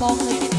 ที่มี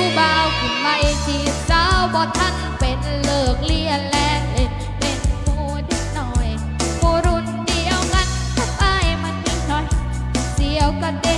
ผู้บ่าวขึ้นไม่จีบสาวบ่ทันเป็นเลิกเลียนและเล่นเล่นโมเดหน่อยโมรุ่นเดียวกันทับอายมันนิดหน่อยเสียวกระเด็น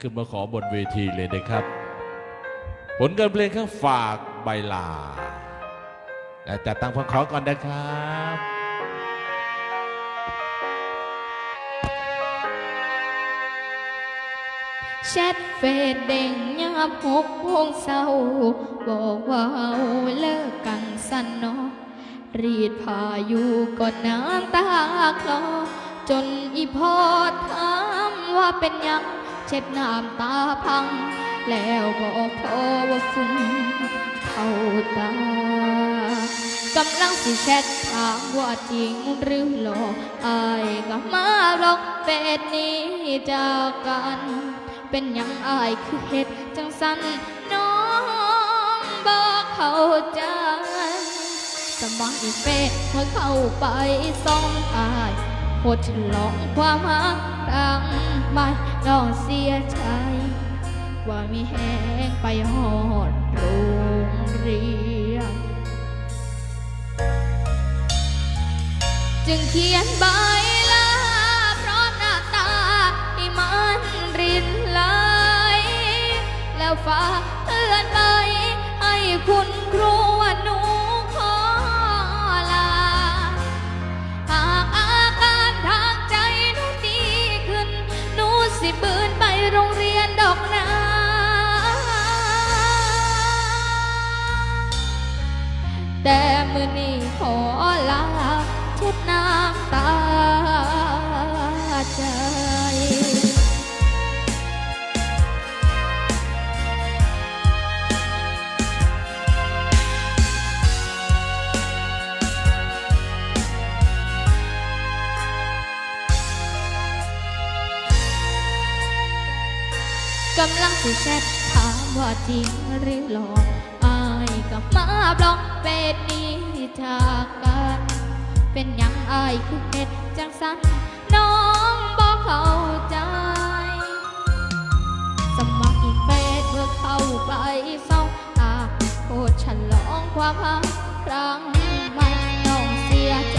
ขึ้นมาขอบนเวทีเลยนะครับ ผลการเพลงข้างฝากใบลาและจัดตามคำขอก่อนนะครับแชทเฟซเด้งยามหกโมงเศร้า บอกว่าเลิกกันสันนอรีดผ้าอยู่ก่อนน้ำตาคลอ จนอีพอถามว่าเป็นยัง เช็ดน้ำตาพัง แล้วบอกพอว่าฝุ่นเข้าตากำลังสิแชทถามว่าจริงหรือหลอกอายก็มาหลอกเป็ดนี้จากกัน เป็นยังอายคือเฮ็ดจังสันน้องบอกเข้าใจสมัยเฟซเมื่อเข้าไปส่องอายโคตรฉลองความรักครั้ง ม่น้องเสียใจว่ามีแห้งไปหอดโรงเรียนจึงเขียนใบลาพร้อมหน้าตาที่มันรินไหลแล้วฝากเตือนไปให้คุณครูว่าหนู สิบืนไปโรงเรียนดอกนาแต่มือนี้ขอลาเช็ดน้ำตาใจ สิแชทถามว่าจริงหรือหลอกอายกับมาบล็อกเป็ดนี้จากกัน เป็นยังอายคือเห็ดจังสันน้องบอกเข้าใจ สมัครอีกเฟซเพื่อเข้าไปเศร้าตาโคตรฉลองความรักครั้งใหม่น้องเสียใจ